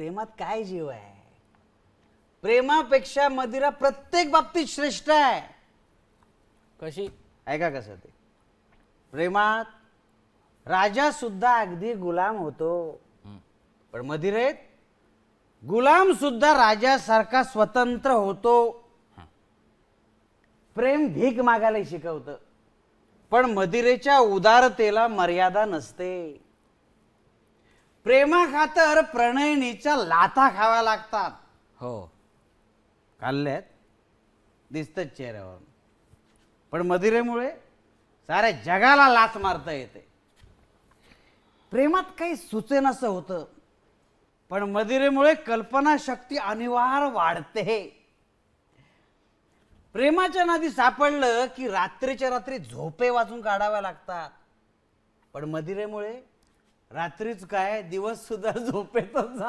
प्रेमात काय जीव आहे? प्रेमापेक्षा मदिरा प्रत्येक बाबतीत श्रेष्ठ आहे. कशी? ऐका कसं ते. प्रेमात राजा सुद्धा अगदी गुलाम होतो. पण मदिरेत गुलाम सुद्धा राजासारखा स्वतंत्र होतो. प्रेम भीक मागायला शिकवतं. पण मदिरेच्या उदारतेला मर्यादा नसते. प्रेमा खातर प्रणयनीच्या लाथा खाव्या लागतात. हो. खाल्ल्यात दिसतं चेहऱ्यावर पण मदिरेमुळे साऱ्या जगाला लाच मारता येते. प्रेमात काही सुचेनसं होतं पण मदिरेमुळे कल्पनाशक्ती अनिवार्य वाढते. प्रेमाच्या नादी सापडलं की रात्रीच्या रात्री झोपे वाचून काढाव्या लागतात. पण मदिरेमुळे रात्रीच काय दिवस सुद्धा झोपेतच